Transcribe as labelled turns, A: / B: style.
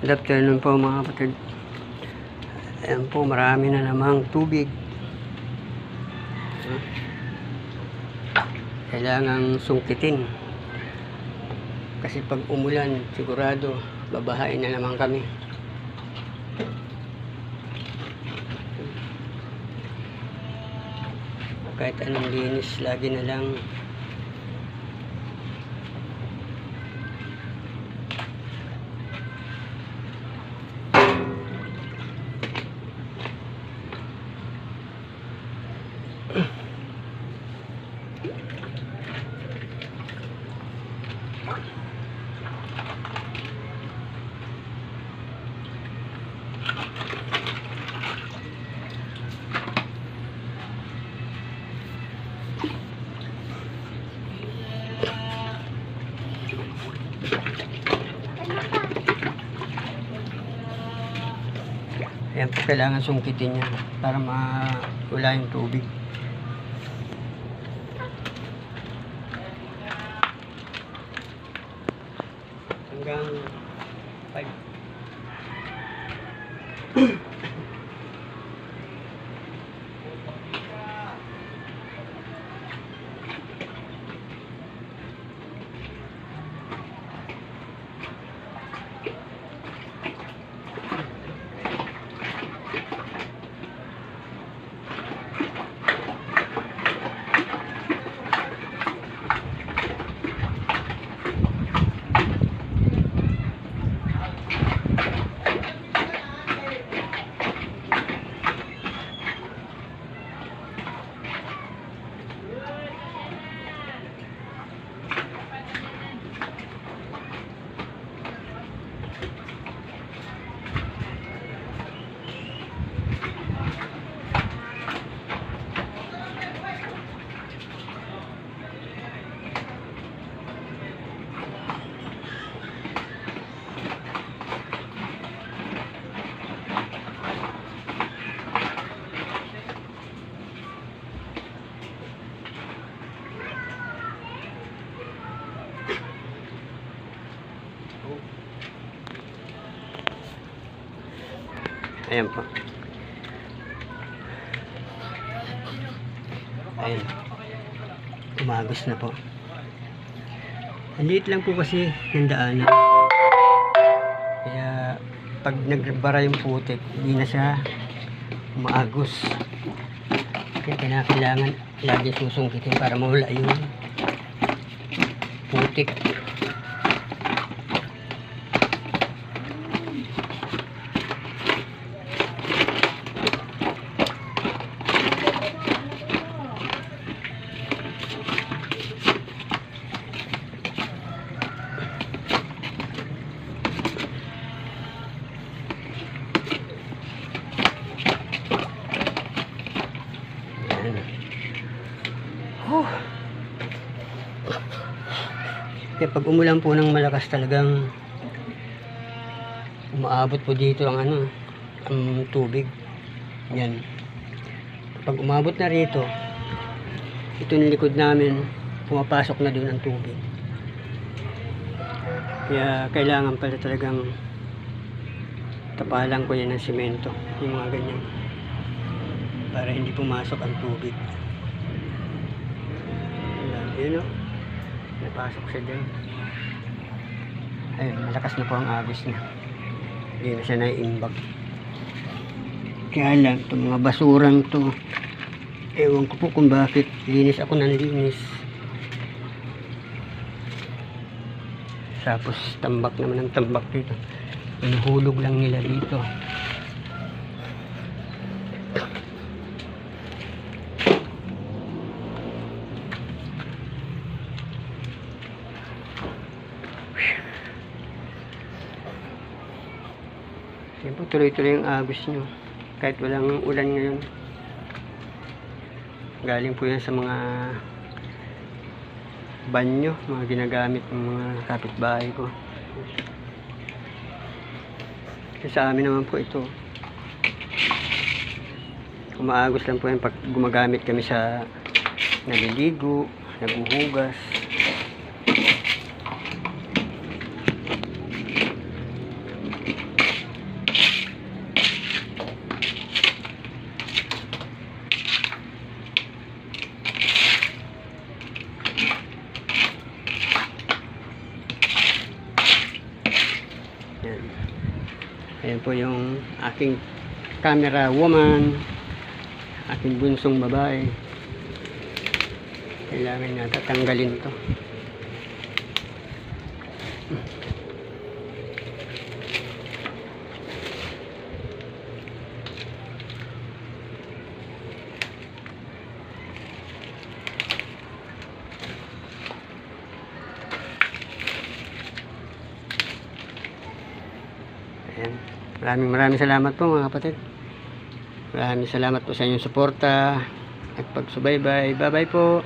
A: Good afternoon po mga kapatid. Ayan po, marami na namang tubig. Kailangang sungkitin. Kasi pag umulan, sigurado, babahain na naman kami. Kahit anong linis, lagi na lang Ayan po, kailangan sungkitin niya para mawala yung tubig. Hanggang 5. Ayan po. Ayan. Umagos na po. Ang lang po kasi ng daanan. Kaya pag nagbara yung putik, hindi na siya umaagos. Kaya kailangan lagi susungkitin para mawala yung putik. Kaya pag umulan po ng malakas talagang umaabot po dito ang ano, ang tubig. Yan. Pag umabot na rito, ito yung likod namin, pumapasok na doon ang tubig. Kaya kailangan pala talagang tapalan ko yan ng simento, yung mga ganyan para hindi pumasok ang tubig. Ayan, yun o. Napasok siya dyan. Ayun, malakas na po ang agos niya. Hindi na siya naiimbag. Kaya lang, itong mga basurang to, ewan ko po kung bakit linis ako ng linis. Tapos tambak naman ng tambak dito. Inuhulog lang nila dito. Yan po, tuloy-tuloy ang agos nyo. Kahit walang ulan ngayon. Galing po yan sa mga banyo, mga ginagamit ng mga kapitbahay ko. Kasi sa amin naman po ito. Umaagos lang po yan pag gumagamit kami sa naliligo, naguhugas. Yan. Ayan po yung aking camera woman. Aking bunsong babae. Kailangan na tatanggalin to. Ayan. Maraming maraming salamat po mga kapatid. Maraming salamat po sa inyong suporta at pagsubaybay. Bye-bye po.